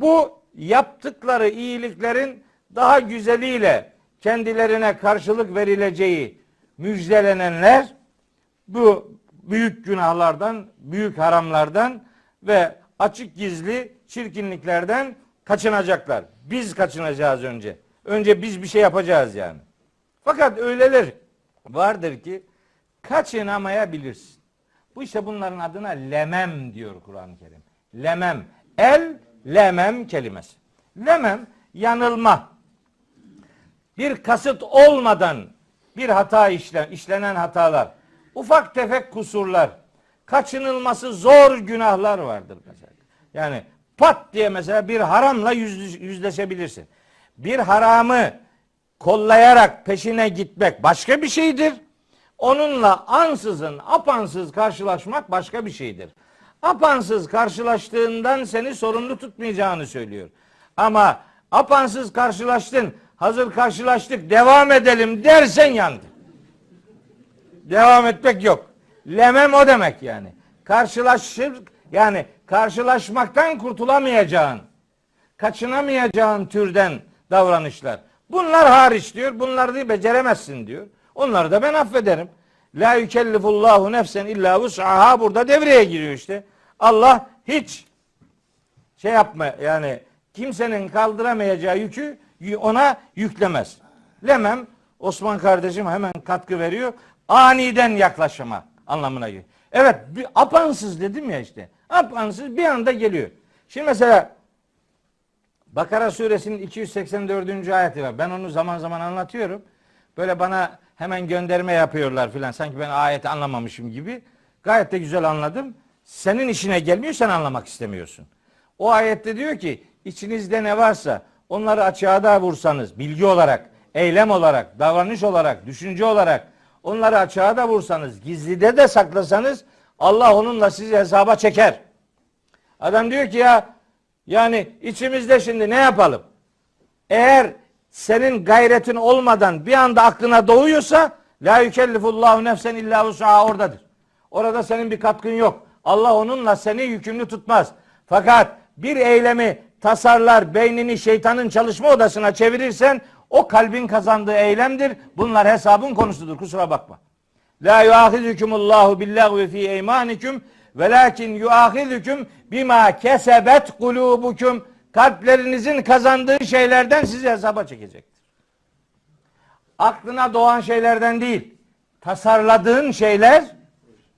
Bu yaptıkları iyiliklerin daha güzeliyle kendilerine karşılık verileceği müjdelenenler bu büyük günahlardan, büyük haramlardan ve açık gizli çirkinliklerden kaçınacaklar. Biz kaçınacağız önce. Önce biz bir şey yapacağız yani. Fakat öyleler vardır ki kaçınamayabilirsin. Bu işte bunların adına lemem diyor Kur'an-ı Kerim. Lemem. El lemem kelimesi. Lemem yanılma. Bir kasıt olmadan bir hata işlen, işlenen hatalar, ufak tefek kusurlar, kaçınılması zor günahlar vardır mesela. Yani pat diye mesela bir haramla yüz, yüzleşebilirsin. Bir haramı kollayarak peşine gitmek başka bir şeydir. Onunla ansızın, apansız karşılaşmak başka bir şeydir. Apansız karşılaştığından seni sorumlu tutmayacağını söylüyor. Ama apansız karşılaştın, hazır karşılaştık, devam edelim dersen yandı. Devam etmek yok. Lemem o demek yani. Karşılaşır, yani karşılaşmaktan kurtulamayacağın, kaçınamayacağın türden davranışlar. Bunlar hariç diyor. Bunları beceremezsin diyor. Onları da ben affederim. La yükellifullahu nefsen illa vus'aha burada devreye giriyor işte. Allah hiç şey yapma yani kimsenin kaldıramayacağı yükü ona yüklemez. Lemem Osman kardeşim hemen katkı veriyor. Aniden yaklaşıma anlamına geliyor. Evet bir apansız dedim ya işte. Apansız bir anda geliyor. Şimdi mesela Bakara suresinin 284. ayeti var. Ben onu zaman zaman anlatıyorum. Böyle bana hemen gönderme yapıyorlar filan. Sanki ben ayeti anlamamışım gibi. Gayet de güzel anladım. Senin işine gelmiyor sen anlamak istemiyorsun. O ayette diyor ki içinizde ne varsa onları açığa da vursanız bilgi olarak, eylem olarak, davranış olarak, düşünce olarak onları açığa da vursanız, gizlide de saklasanız Allah onunla sizi hesaba çeker. Adam diyor ki ya yani içimizde şimdi ne yapalım? Eğer senin gayretin olmadan bir anda aklına doğuyorsa la yükellifullahu nefsen illa vus'aha oradadır. Orada senin bir katkın yok. Allah onunla seni yükümlü tutmaz. Fakat bir eylemi tasarlar, beynini şeytanın çalışma odasına çevirirsen o kalbin kazandığı eylemdir. Bunlar hesabın konusudur. Kusura bakma. La yuahizukumullahu billahvi fi eymanikum velakin yuahizukum bima kesebet kulubukum kalplerinizin kazandığı şeylerden sizi hesaba çekecektir. Aklına doğan şeylerden değil, tasarladığın şeyler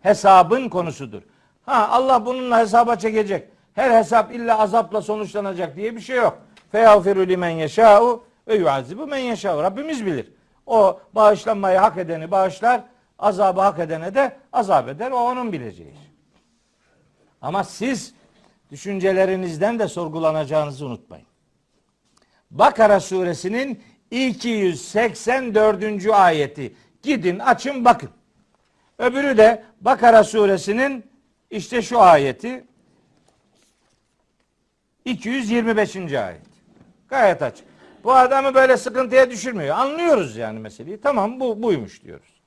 hesabın konusudur. Ha Allah bununla hesaba çekecek. Her hesap illa azapla sonuçlanacak diye bir şey yok. Feyağfiru limen yeşâ'u ve yuazibu men yeşâ'u. Rabbimiz bilir. O bağışlanmayı hak edeni bağışlar, azabı hak edene de azap eder. O onun bileceği. Ama siz düşüncelerinizden de sorgulanacağınızı unutmayın. Bakara suresinin 284. ayeti. Gidin açın bakın. Öbürü de Bakara suresinin işte şu ayeti 225. ayet. Gayet açık. Bu adamı böyle sıkıntıya düşürmüyor. Anlıyoruz yani meseleyi. Tamam bu buymuş diyoruz.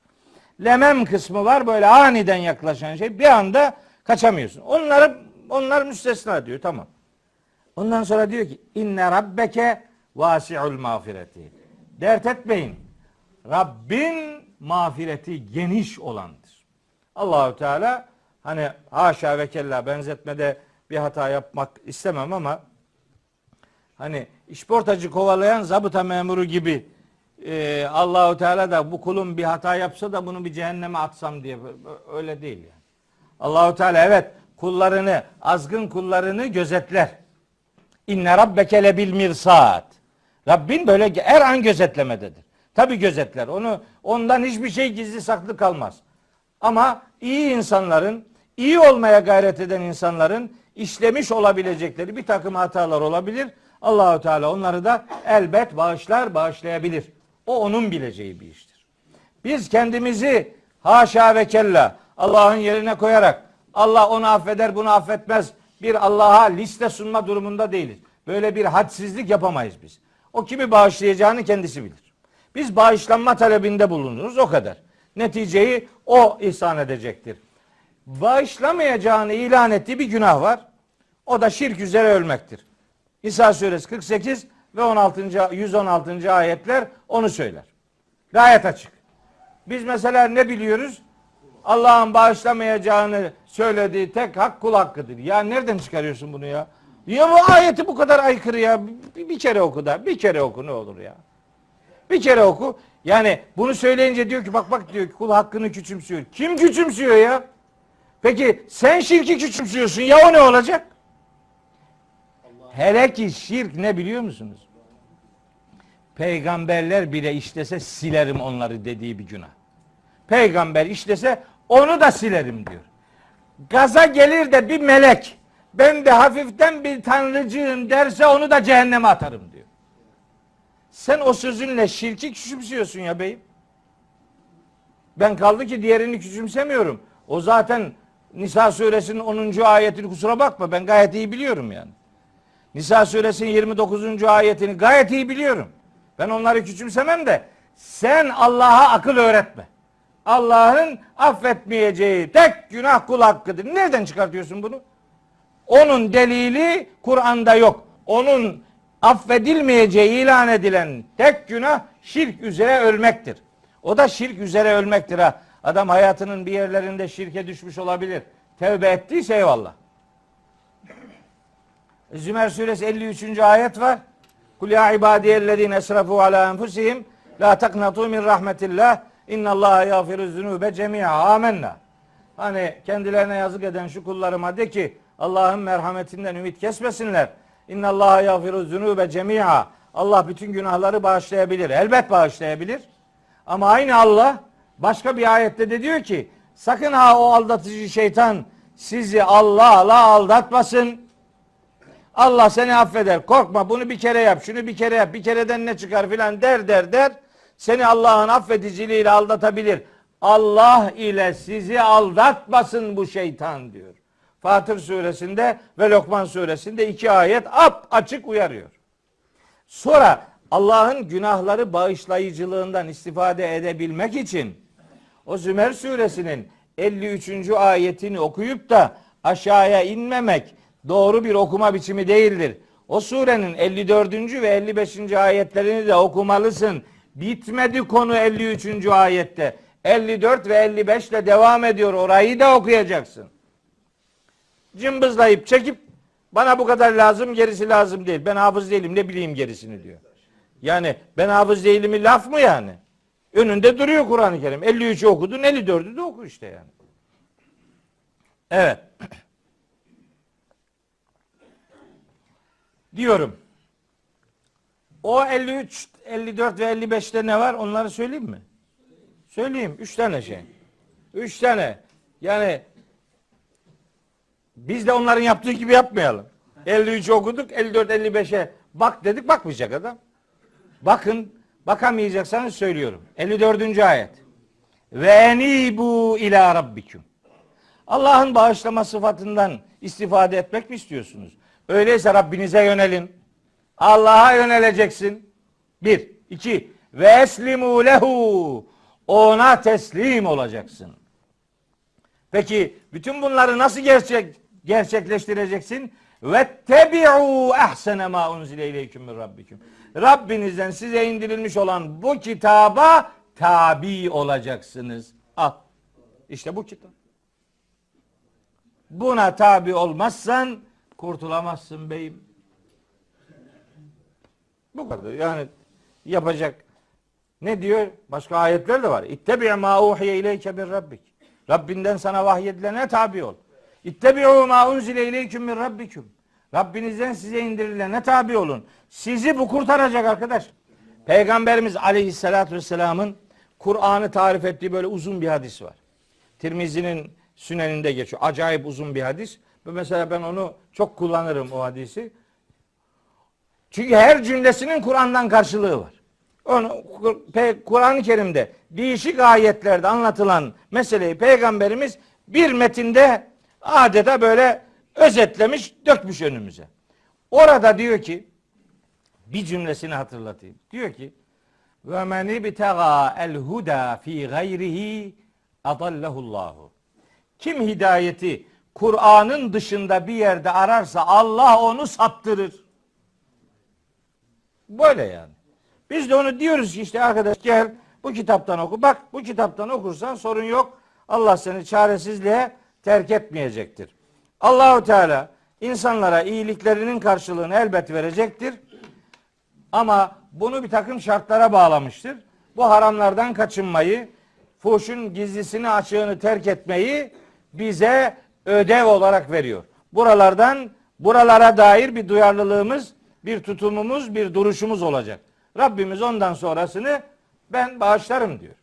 Lemem kısmı var böyle aniden yaklaşan şey. Bir anda kaçamıyorsun. Onları onlar müstesna diyor. Tamam. Ondan sonra diyor ki inne rabbeke vasi'ul mağfireti. Dert etmeyin. Rabbin mağfireti geniş olandır. Allahu Teala hani haşa ve kella benzetmede bir hata yapmak istemem ama hani işportacı kovalayan zabıta memuru gibi e, Allahu Teala da bu kulum bir hata yapsa da bunu bir cehenneme atsam diye öyle değil yani. Allahu Teala evet kullarını, azgın kullarını gözetler. İnne rabbeke lebil mirsat. Rabbin böyle her an gözetlemededir. Tabi gözetler. Onu ondan hiçbir şey gizli saklı kalmaz. Ama iyi insanların, iyi olmaya gayret eden insanların işlemiş olabilecekleri bir takım hatalar olabilir. Allahu Teala onları da elbet bağışlar, bağışlayabilir. O onun bileceği bir iştir. Biz kendimizi haşa ve kella Allah'ın yerine koyarak Allah onu affeder, bunu affetmez. Bir Allah'a liste sunma durumunda değiliz. Böyle bir hadsizlik yapamayız biz. O kimi bağışlayacağını kendisi bilir. Biz bağışlanma talebinde bulunuruz o kadar. Neticeyi o ihsan edecektir. Bağışlamayacağını ilan ettiği bir günah var. O da şirk üzere ölmektir. Nisa suresi 48 ve 16. 116. ayetler onu söyler. Gayet açık. Biz mesela ne biliyoruz? Allah'ın bağışlamayacağını söylediği tek hak kul hakkıdır. Ya nereden çıkarıyorsun bunu ya? Ya bu ayeti bu kadar aykırı ya. Bir, bir kere oku da. Bir kere oku ne olur ya. Bir kere oku. Yani bunu söyleyince diyor ki bak bak diyor ki kul hakkını küçümsüyor. Kim küçümsüyor ya? Peki sen şirki küçümsüyorsun ya o ne olacak? Hele ki şirk ne biliyor musunuz? Peygamberler bile işlese silerim onları dediği bir günah. Peygamber işlese onu da silerim diyor. Gaza gelir de bir melek ben de hafiften bir tanrıcıyım derse onu da cehenneme atarım diyor. Sen o sözünle şirki küçümsüyorsun ya beyim. Ben kaldı ki diğerini küçümsemiyorum. O zaten Nisa suresinin 10. ayetini kusura bakma ben gayet iyi biliyorum yani. Nisa suresinin 29. ayetini gayet iyi biliyorum. Ben onları küçümsemem de sen Allah'a akıl öğretme. Allah'ın affetmeyeceği tek günah kul hakkıdır. Nereden çıkartıyorsun bunu? Onun delili Kur'an'da yok. Onun affedilmeyeceği ilan edilen tek günah şirk üzere ölmektir. O da şirk üzere ölmektir ha. Adam hayatının bir yerlerinde şirke düşmüş olabilir. Tevbe ettiyse eyvallah. Zümer suresi 53. ayet var. Kul ya ibadiyellezine esrafu ala enfusihim la taknatu min rahmetillah innallaha yağfiru zunube cemi'a amenna. Hani kendilerine yazık eden şu kullarıma de ki Allah'ın merhametinden ümit kesmesinler. İnnallaha yağfiru zunube cemi'a. Allah bütün günahları bağışlayabilir. Elbet bağışlayabilir. Ama aynı Allah başka bir ayette de diyor ki sakın ha o aldatıcı şeytan sizi Allah'la aldatmasın. Allah seni affeder. Korkma bunu bir kere yap. Şunu bir kere yap. Bir kereden ne çıkar filan der der der. Seni Allah'ın affediciliğiyle aldatabilir. Allah ile sizi aldatmasın bu şeytan diyor. Fatır suresinde ve Lokman suresinde iki ayet ap açık uyarıyor. Sonra Allah'ın günahları bağışlayıcılığından istifade edebilmek için o Zümer suresinin 53. ayetini okuyup da aşağıya inmemek doğru bir okuma biçimi değildir. O surenin 54. ve 55. ayetlerini de okumalısın. Bitmedi konu 53. ayette. 54 ve 55 ile devam ediyor. Orayı da okuyacaksın. Cımbızlayıp çekip bana bu kadar lazım gerisi lazım değil. Ben hafız değilim ne bileyim gerisini diyor. Yani ben hafız değilimi laf mı yani? Önünde duruyor Kur'an-ı Kerim. 53'ü okudun 54'ü de oku işte yani. Evet. Diyorum. O 53, 54 ve 55'te ne var? Onları söyleyeyim mi? Söyleyeyim. Üç tane şey. Üç tane. Yani biz de onların yaptığı gibi yapmayalım. 53 okuduk, 54, 55'e bak dedik bakmayacak adam. Bakın, bakamayacaksanız söylüyorum. 54. ayet. Ve enibu ila rabbikum. Allah'ın bağışlama sıfatından istifade etmek mi istiyorsunuz? Öyleyse Rabbinize yönelin. Allah'a yöneleceksin. Bir. iki. Ve eslimu lehu. Ona teslim olacaksın. Peki bütün bunları nasıl gerçek gerçekleştireceksin? Ve tebi'u ehsene ma unzile ileyküm min rabbikum. Rabbinizden size indirilmiş olan bu kitaba tabi olacaksınız. Al. İşte bu kitap. Buna tabi olmazsan kurtulamazsın beyim. Bu kadar. Yani yapacak ne diyor? Başka ayetler de var. İttebi ma uhiye ileyke bir rabbik. Rabbinden sana vahyedilene tabi ol. İttebi'u ma unzile ileyküm min rabbikum. Rabbinizden size indirilene tabi olun. Sizi bu kurtaracak arkadaş. Peygamberimiz aleyhissalatü vesselamın Kur'an'ı tarif ettiği böyle uzun bir hadis var. Tirmizi'nin süneninde geçiyor. Acayip uzun bir hadis. Mesela ben onu çok kullanırım o hadisi. Çünkü her cümlesinin Kur'an'dan karşılığı var. Onu Kur'an-ı Kerim'de değişik ayetlerde anlatılan meseleyi peygamberimiz bir metinde adeta böyle özetlemiş, dökmüş önümüze. Orada diyor ki bir cümlesini hatırlatayım. Diyor ki ve men ibtega el huda fi gayrihi adallahullahu. Kim hidayeti Kur'an'ın dışında bir yerde ararsa Allah onu saptırır. Böyle yani. Biz de onu diyoruz ki işte arkadaş gel bu kitaptan oku. Bak bu kitaptan okursan sorun yok. Allah seni çaresizliğe terk etmeyecektir. Allahu Teala insanlara iyiliklerinin karşılığını elbet verecektir. Ama bunu bir takım şartlara bağlamıştır. Bu haramlardan kaçınmayı, fuhuşun gizlisini açığını terk etmeyi bize ödev olarak veriyor. Buralardan buralara dair bir duyarlılığımız, bir tutumumuz, bir duruşumuz olacak. Rabbimiz ondan sonrasını ben bağışlarım diyor.